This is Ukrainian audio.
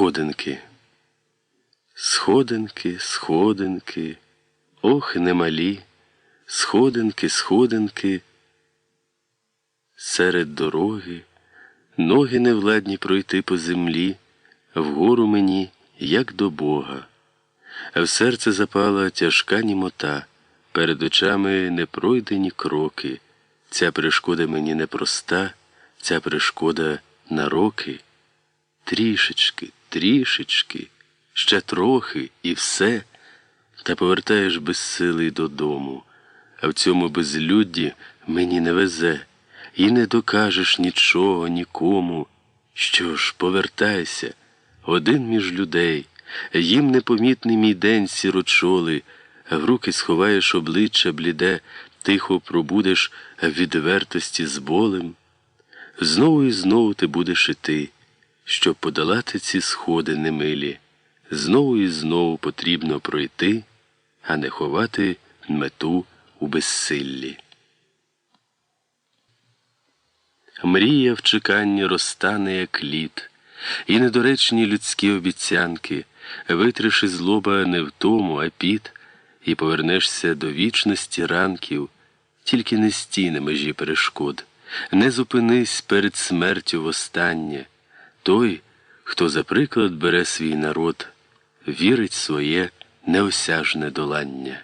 Сходинки. Сходинки, сходинки, ох, немалі, сходинки, сходинки. Серед дороги, ноги невладні пройти по землі, вгору мені, як до Бога. В серце запала тяжка німота, перед очами непройдені кроки. Ця перешкода мені непроста, ця перешкода на роки. Трішечки, трішечки, ще трохи і все, та повертаєш безсилий додому, а в цьому безлюдді мені не везе, і не докажеш нічого нікому. Що ж, повертайся, один між людей, їм непомітний мій день сірочоли, в руки сховаєш обличчя бліде, тихо пробудеш відвертості з болем. Знову і знову ти будеш іти щоб подолати ці сходи немилі, знову і знову потрібно пройти, а не ховати мету у безсиллі. Мрія в чеканні розтане, як лід, і недоречні людські обіцянки, витриши злоба не в тому, а під, і повернешся до вічності ранків, тільки не стій на межі перешкод, не зупинись перед смертю востаннє. Той, хто за приклад бере свій народ, вірить своє неосяжне долання.